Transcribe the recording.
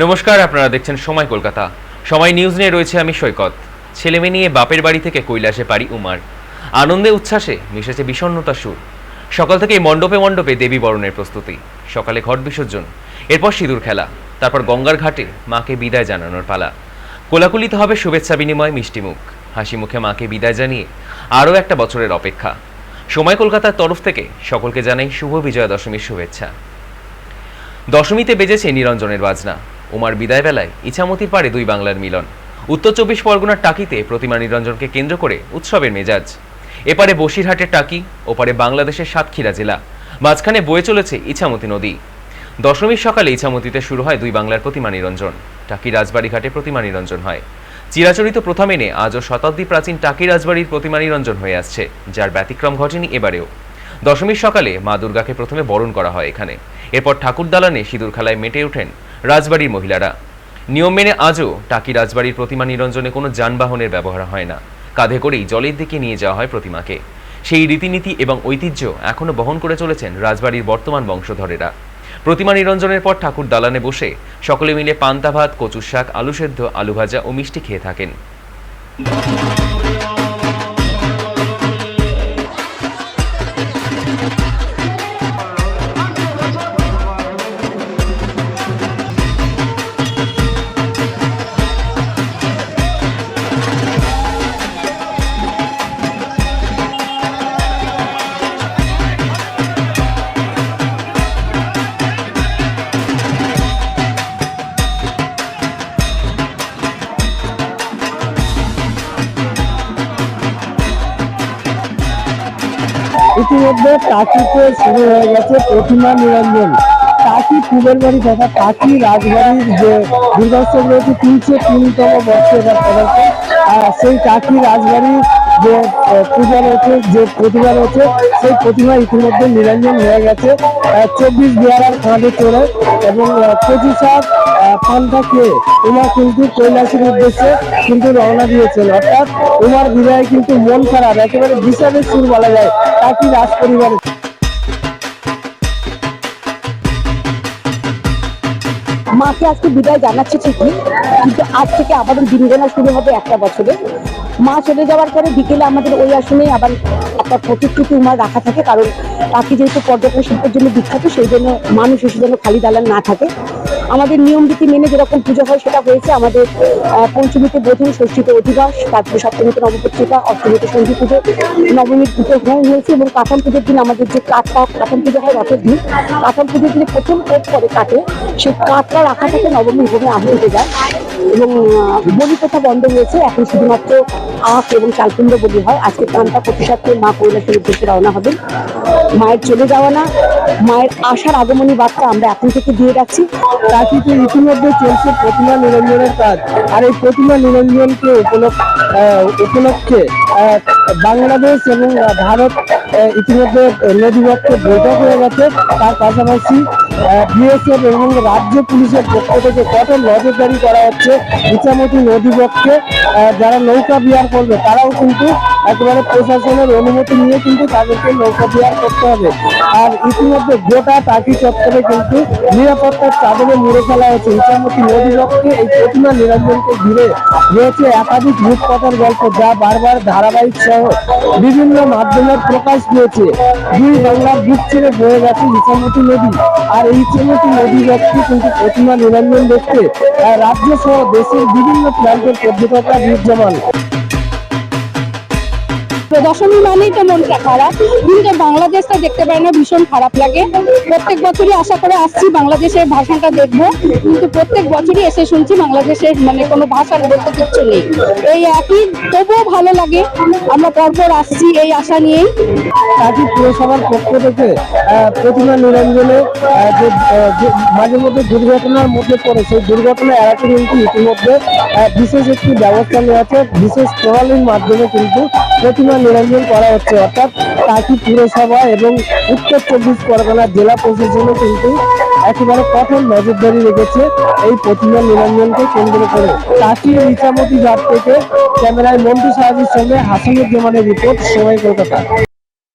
নমস্কার, আপনারা দেখছেন সময় কলকাতা। সময় নিউজ নিয়ে রয়েছে আমি সৈকত। ছেলেমেয়ে নিয়ে বাপের বাড়ি থেকে কৈলাসে পারি উমার। আনন্দে, উচ্ছ্বাসে মিশেছে বিষণ্ণতা সুর। সকাল থেকে মণ্ডপে মণ্ডপে দেবী বরণের প্রস্তুতি। সকালে ঘট বিসর্জন, এরপর সিঁদুর খেলা, তারপর গঙ্গার ঘাটে মাকে বিদায় জানানোর পালা। কোলাকুলিতে হবে শুভেচ্ছা বিনিময় মিষ্টিমুখ হাসি মুখে মাকে বিদায় জানিয়ে আরও একটা বছরের অপেক্ষা। সময় কলকাতার তরফ থেকে সকলকে জানাই শুভ বিজয়া দশমীর শুভেচ্ছা। দশমীতে বেজেছে নিরঞ্জনের বাজনা। উমার বিদায় বেলায় ইছামতির পারে দুই বাংলার মিলন। উত্তর চব্বিশ পরগনার টাকিতে প্রতিমা নিরঞ্জনকে কেন্দ্র করে উৎসবের মেজাজ। এপারে বসিরহাটের টাকি, ওপারে বাংলাদেশের সাতক্ষীরা জেলা। মাঝখানে বয়ে চলেছে ইছামতি নদী। দশমীর সকালে ইছামতিতে শুরু হয় দুই বাংলার প্রতিমা নিরঞ্জন। টাকি রাজবাড়ি ঘাটে প্রতিমা নিরঞ্জন হয়। চিরাচরিত প্রথা মেনে আজও শতাব্দী প্রাচীন টাকি রাজবাড়ির প্রতিমা নিরঞ্জন হয়ে আসছে, যার ব্যতিক্রম ঘটেনি এবারেও। দশমীর সকালে মা দুর্গাকে প্রথমে বরণ করা হয় এখানে। এরপর ঠাকুর দালানে সিঁদুর খেলায় মেটে ওঠেন রাজবাড়ির মহিলারা। নিয়ম মেনে আজও টাকি রাজবাড়ির প্রতিমা নিরঞ্জনে কোনো যানবাহনের ব্যবহার হয় না। কাঁধে করেই জলের দিকে নিয়ে যাওয়া হয় প্রতিমাকে। সেই রীতিনীতি এবং ঐতিহ্য এখনও বহন করে চলেছেন রাজবাড়ির বর্তমান বংশধরেরা। প্রতিমা নিরঞ্জনের পর ঠাকুর দালানে বসে সকলে মিলে পান্তা ভাত, কচুর শাক, আলু সেদ্ধ, আলু ভাজা ও মিষ্টি খেয়ে থাকেন। ইতিমধ্যে টাকিতে শুরু হয়ে গেছে প্রতিমা নিরঞ্জন। টাকি ফুলের বাড়ি তথা টাকি রাজবাড়ির যে দুর্গোৎসব রয়েছে, তিনশো তিনতম বর্ষে এবার আর সেই টাকি রাজবাড়ির যে পূজা রয়েছে যে প্রতিমা রয়েছে সেই প্রতিমা ইতিমধ্যে নিরঞ্জন হয়ে গেছে। চব্বিশ বিহারার ফাঁদে চড়ে এবং পঁচিশ পান্তা খেয়ে উমা কিন্তু কৈলাসের উদ্দেশ্যে কিন্তু রওনা দিয়েছেন। অর্থাৎ উমার বিদায় কিন্তু মন খারাপ, একেবারে বিষাদের সুর বলা যায় তা কি রাজ পরিবারের মাকে আজকে বিদায় জানাচ্ছি ঠিকই, কিন্তু আজ থেকে আমাদের দিনগোনা শুরু হবে একটা বছরে। মা চলে যাওয়ার পরে বিকেলে আমাদের ওই আসনে আবার একটা প্রতিকৃতি উমার রাখা থাকে, কারণ বাকি যেহেতু পর্যটন শিল্পের জন্য বিখ্যাত, সেই জন্য মানুষ এসে যেন খালি দালাল না থাকে। আমাদের নিয়ম রীতি মেনে যেরকম পুজো হয়, সেটা হয়েছে আমাদের পঞ্চমীতে বোধন ষষ্ঠীতে অধিবাস তারপরে সপ্তমীতে নবপত্রিকা, অষ্টমীতে সন্ধি পুজো, নবমীর পুজো হয়, হয়েছে এবং কাঠন পুজোর দিন আমাদের যে কাঠটা কাঠন পুজো হয় রথের দিন কাঠন পুজোর দিনে প্রথম কোপ করে কাটে, সেই কাঠটা রাখা থাকে নবমী হোমে আহ যায় এবং বলি প্রথা বন্ধ হয়েছে, এখন শুধুমাত্র আখ এবং চালকুণ্ড বলি হয়। আজকে প্রাণটা প্রতিষ্ঠাতে মা কৈলাসের উদ্দেশ্যে রওনা হবেন। মায়ের চলে যাওয়া না, মায়ের আসার আগমনী বার্তা আমরা এখন থেকে দিয়ে রাখছি টাকিতে ইতিমধ্যে চলছে প্রতিমা নিরঞ্জনের কাজ। আর এই প্রতিমা নিরঞ্জনকে উপলক্ষ বাংলাদেশ এবং ভারত ইতিমধ্যে নদীবক্ষে বৈঠক হয়ে গেছে। তার পাশাপাশি বিএসএফ এবং রাজ্য পুলিশের পক্ষ থেকে কঠোর নজরদারি করা হচ্ছে। ইচ্ছামতি নদীবক্ষে যারা নৌকা বিহার করবে, তারাও কিন্তু একেবারে প্রশাসনের অনুমতি নিয়ে কিন্তু তাদেরকে নৌকা বিহার করতে হবে। আর ইতিমধ্যে গোটা টাকি চত্বরে কিন্তু নিরাপত্তার চাদরে মুড়ে ফেলা হয়েছে। ইচ্ছামতি নদীবক্ষে এই প্রতিমা নিরঞ্জনকে ঘিরে রয়েছে একাধিক রূপকথার গল্প, যা বারবার ধারাবাহিক সহ বিভিন্ন মাধ্যমে প্রকাশ পেয়েছে। দুই বাংলার বুক ছেড়ে বয়ে গেছে ইচ্ছামতি নদী। আর এই ইচ্ছামতি নদী ব্যক্তি কিন্তু প্রতিমা নিরঞ্জন দেখতে রাজ্য সহ দেশের বিভিন্ন প্রান্তের পর্যটকরা ভিড় জমান। দশমী মানেই তো মনটা খারাপ। কিন্তু বাংলাদেশটা দেখতে পারে না, ভীষণ খারাপ লাগে। প্রত্যেক বছরই আশা করে আসছি বাংলাদেশের ভাষাটা দেখব। কিন্তু প্রত্যেক বছরই এসে শুনছি বাংলাদেশের মানে কোনো ভাষার বলতে কিচ্ছু নেই। এই একই, তবুও ভালো লাগে। আমরা পরপর আসছি এই আশা নিয়েই। কাজী পুরসভার পক্ষ থেকে প্রতিমা নিরঞ্জনে যে মাঝে মধ্যে দুর্ঘটনার মধ্যে পড়ে, সেই দুর্ঘটনা এড়াতে কিন্তু ইতিমধ্যে বিশেষ একটি ব্যবস্থা নেওয়া আছে বিশেষ প্রণালীর মাধ্যমে কিন্তু প্রতিমা নিরঞ্জন করা হচ্ছে, অর্থাৎ কাকি পুরসভা এবং উত্তর চব্বিশ পরগনা জেলা প্রশাসনও কিন্তু একেবারে কঠোর নজরদারি রেখেছে এই প্রতিমা নিরঞ্জনকে কেন্দ্র করে। কাকির ইচ্ছামতি ঘাট থেকে ক্যামেরায় মন্টু সাহাজির সঙ্গে হাসানুজ্জামানের রিপোর্ট, সময় কলকাতা।